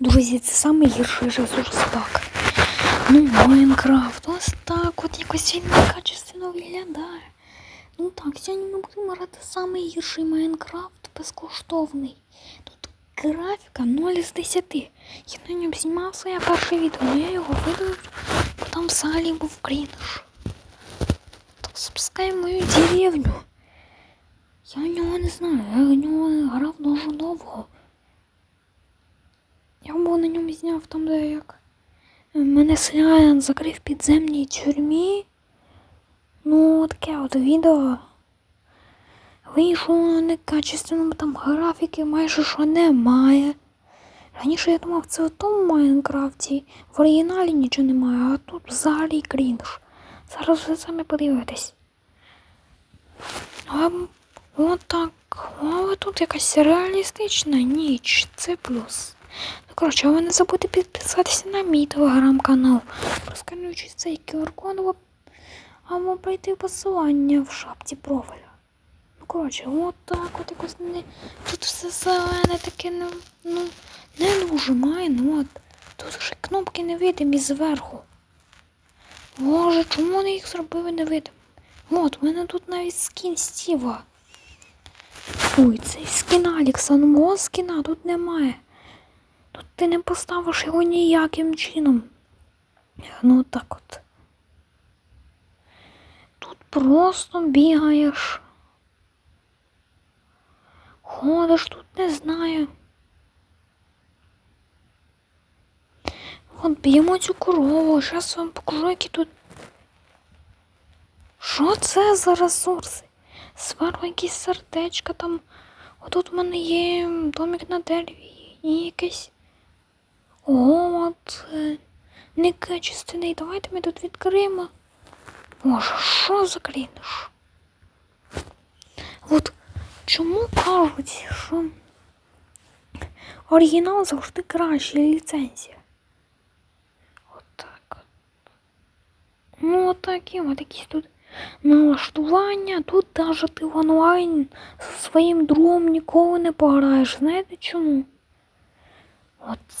найгірший ресурс так. Ну, Майнкрафт, ось так от якось він некачественно виглядає. Ну так, сьогодні ми будемо грати самий гірший Майнкрафт безкоштовний. Тут графіка 0 з 10. Я на ньому знімав своє перше відео, але я його видалив, бо там взагалі був крінж. Так запускай мою деревню. Я в нього не знаю, я в нього грав дуже довго. Я був на ньому зняв там, де як. Мене селянин закрив в підземній тюрмі. Ну, таке от відео. Вийшло некачественно, там графіки майже що немає. Раніше я думав, це в тому Майнкрафті. В оригіналі нічого немає, а тут взагалі крінж. Зараз ви самі подивитесь. А от так. Але тут якась реалістична ніч. Це плюс. Ну, коротше, ви не забудьте підписатися на мій телеграм-канал, проскануючи цей QR-код або- пройти посилання в шапці профіля. Ну, коротше, от так от якось не. Тут все зелене таке, ну, ну не дуже має, ну от. Тут вже кнопки невидимі зверху. Боже, чому вони їх зробили невидимими? От, у мене тут навіть скін Стіва. Ой, цей скін Алікса, ну мого скіна тут немає. Тут ти не поставиш його ніяким чином. Ну так от. Тут просто бігаєш. Ходиш тут не знаю. От б'ємо цю корову, зараз вам покажу, які тут. Що це за ресурси? Зверху якісь сердечка там. Отут в мене є домик на дереві і якесь. О, от е, некачественний. Давайте ми тут відкриємо. Боже, що за крінж? От чому кажуть, що оригінал завжди краще ліцензія? От так от. Ну, от такі, от якісь тут налаштування. Тут даже ти в онлайн зі своїм другом ніколи не пограєш. Знаєте чому?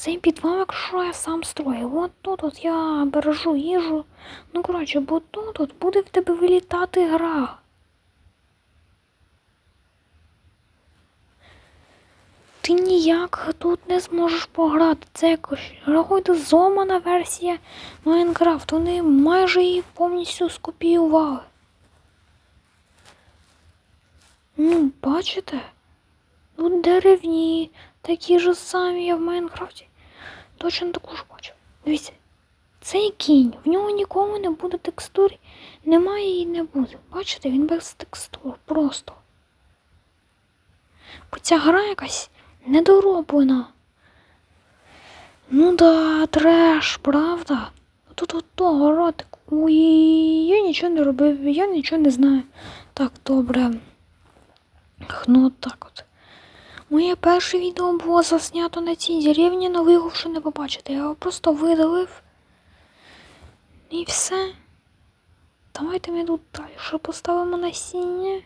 Цей підвал, якщо я сам строю, от тут от я бережу їжу. Ну, коротше, бо тут от буде в тебе вилітати гра. Ти ніяк тут не зможеш пограти. Це якось рахуйте зломана версія Майнкрафт. Вони майже її повністю скопіювали. Ну, бачите? Тут деревні, такі ж самі я в Майнкрафті. Точно таку ж бачу. Дивіться, цей кінь, в нього ніколи не буде текстур, немає і не буде. Бачите, він без текстур, просто. Бо ця гра якась недороблена. Ну да, треш, правда? Тут от того ротик. Ой, я нічого не робив, я нічого не знаю. Так, добре. Ну так от. Моє перше відео було заснято на цій деревні, але ви його вже не побачите. Я його просто видалив. І все. Давайте ми тут далі поставимо насіння.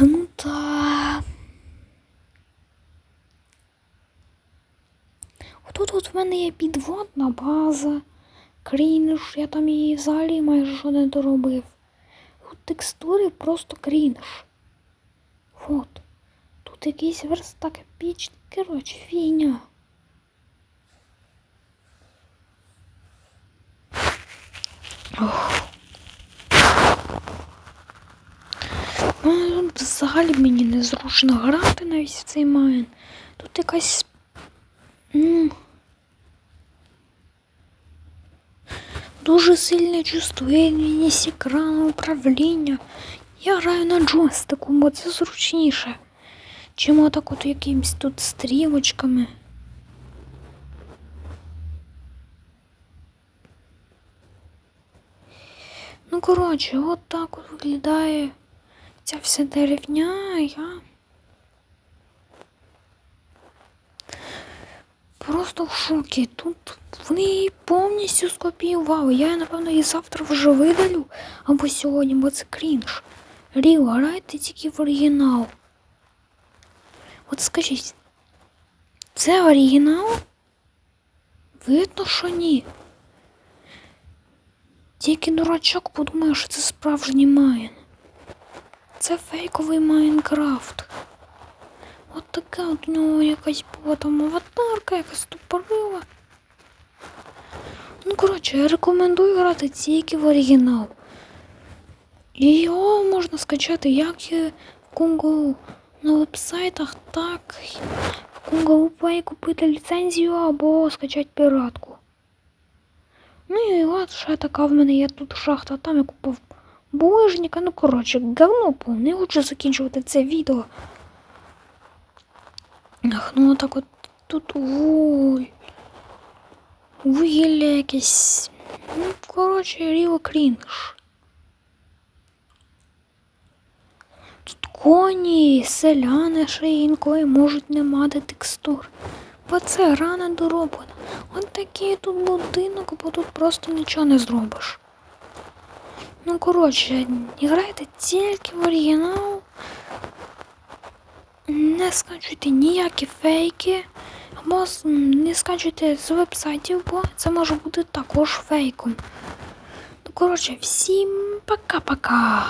Ну так. Отут от в мене є підводна база. Крінж, я там її взагалі майже не доробив. Текстури просто крінж. От. Тут якийсь верстак піч. Коротше, фігня. Ну, взагалі мені незручно грати навіть в цей майн. Тут якась. Дуже сильне чувствительність екрану управління. Я граю на джойстику, бо це зручніше, чим отак от якимись тут стрілочками. Ну, коротше, от так от виглядає ця вся деревня, я просто в шокі. Тут вони її повністю скопіювали. Я, напевно, її завтра вже видалю або сьогодні, бо це крінж. Ріл, грайте тільки в оригінал. От скажіть, це оригінал? Видно, що ні. Тільки дурачок подумає, що це справжній Майн. Це фейковий Майнкрафт. От така от у нього якась була там аватарка, якась тупорила. Ну, коротше, я рекомендую грати тільки в оригінал. І його можна скачати як в Кунгу на вебсайтах, так і в Кунгу Play купити ліцензію або скачати піратку. Ну і от ще така в мене є тут шахта, там я купив булижника. Ну, коротше, говно повне, лучше закінчувати це відео. Ах, ну так от тут вуй. Вугілля якесь. Ну, коротше, ріл крінж. Тут коні, селяни ще інколи можуть не мати текстур. Бо це рано дороблено. От такий тут будинок, бо тут просто нічого не зробиш. Ну, коротше, грайте тільки в оригінал. Не скачуйте ніякі фейки. Або не скачуйте з вебсайтів, бо це може бути також фейком. Ну, коротше, всім пока-пока.